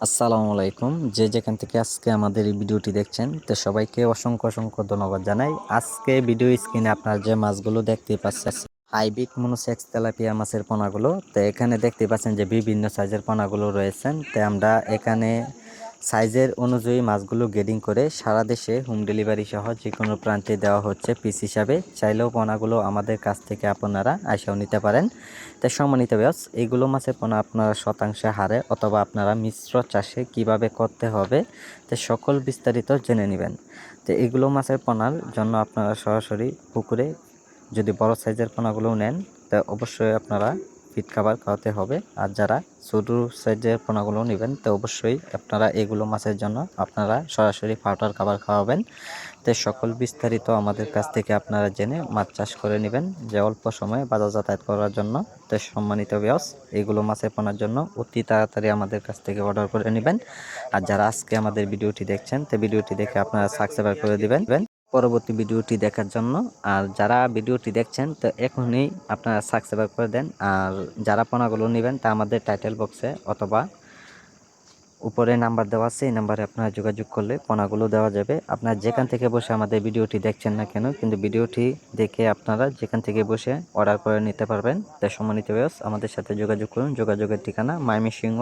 আসসালামু আলাইকুম। যে যেখান থেকে আজকে আমাদের এই ভিডিওটি দেখছেন, তো সবাইকে অসংখ্য অসংখ্য ধন্যবাদ জানাই। আজকে ভিডিও স্ক্রিনে আপনারা যে মাছগুলো দেখতে পাচ্ছেন হাইবিক মনোসেক্স তেলাপিয়া মাছের পোনাগুলো, তো এখানে দেখতে পাচ্ছেন যে বিভিন্ন সাইজের পোনাগুলো রয়েছেন। তো আমরা এখানে সাইজের অনুযায়ী মাছগুলো গ্রেডিং করে সারা দেশে হোম ডেলিভারি সহ যে কোনো প্রান্তে দেওয়া হচ্ছে পিস হিসাবে। চাইলেও পোনাগুলো আমাদের কাছ থেকে আপনারা আইসাও নিতে পারেন। তাই সম্মানিত ব্যাস এইগুলো মাছের পোনা আপনারা শতাংশে হারে অথবা আপনারা মিশ্র চাষে কীভাবে করতে হবে, তো সকল বিস্তারিত জেনে নেবেন। তো এগুলো মাছের পোনার জন্য আপনারা সরাসরি পুকুরে যদি বড় সাইজের পোনাগুলো নেন, তা অবশ্যই আপনারা ফিট খাবার খাওয়াতে হবে। আর যারা ছোটো সাইজের পোনাগুলো নেবেন, তো অবশ্যই আপনারা এগুলো মাছের জন্য আপনারা সরাসরি পাউডার খাবার খাওয়াবেন। তো সকল বিস্তারিত আমাদের কাছ থেকে আপনারা জেনে মাছ চাষ করে নেবেন যে অল্প সময়ে বাজার যাতায়াত করার জন্য। তো সম্মানিত ব্যাস এগুলো মাছের পোনার জন্য অতি তাড়াতাড়ি আমাদের কাছ থেকে অর্ডার করে নেবেন। আর যারা আজকে আমাদের ভিডিওটি দেখছেন, তো ভিডিওটি দেখে আপনারা সাবস্ক্রাইব করে দিবেন। পরবর্তী ভিডিওটি দেখার জন্য। আর যারা ভিডিওটি দেখছেন, তো এখনই আপনারা সাবস্ক্রাইব করে দেন। আর যারা পোনাগুলো নেবেন, তা আমাদের টাইটেল বক্সে অথবা উপরে নাম্বার দেওয়া আছে, এই নাম্বারে আপনারা যোগাযোগ করলে পোনাগুলো দেওয়া যাবে। আপনারা যেখান থেকে বসে আমাদের ভিডিওটি দেখছেন না কেন, কিন্তু ভিডিওটি দেখে আপনারা যেখান থেকে বসে অর্ডার করে নিতে পারবেন। তাই সম্মানিত ব্যাস আমাদের সাথে যোগাযোগ করুন। যোগাযোগের ঠিকানা মাইমিসিংহ